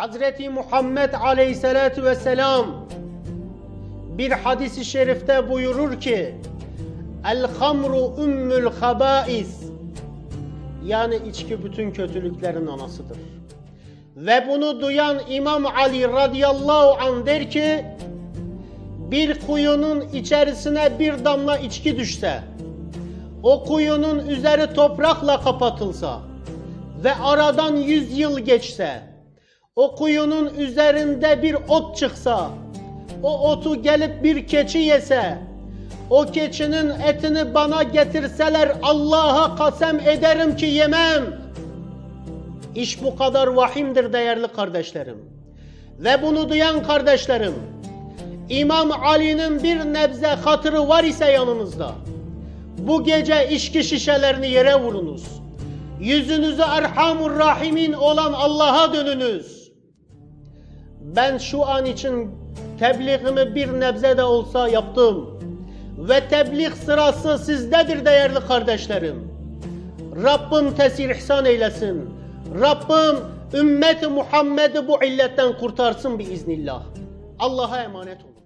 Hazreti Muhammed Aleyhisselatü Vesselam bir hadisi şerifte buyurur ki El hamru ümmül habais yani içki bütün kötülüklerin anasıdır. Ve bunu duyan İmam Ali radıyallahu anh der ki bir kuyunun içerisine bir damla içki düşse o kuyunun üzeri toprakla kapatılsa ve aradan yüz yıl geçse o kuyunun üzerinde bir ot çıksa o otu gelip bir keçi yese o keçinin etini bana getirseler Allah'a kasem ederim ki yemem. İş bu kadar vahimdir değerli kardeşlerim. Ve bunu duyan kardeşlerim, İmam Ali'nin bir nebze hatırı var ise yanınızda, bu gece içki şişelerini yere vurunuz. Yüzünüzü Erhamur Rahimin olan Allah'a dönünüz. Ben şu an için tebliğimi bir nebze de olsa yaptım. Ve tebliğ sırası sizdedir değerli kardeşlerim. Rabbim tesir ihsan eylesin. Rabbim ümmet Muhammed'i bu illetten kurtarsın biiznillah. Allah'a emanet olun.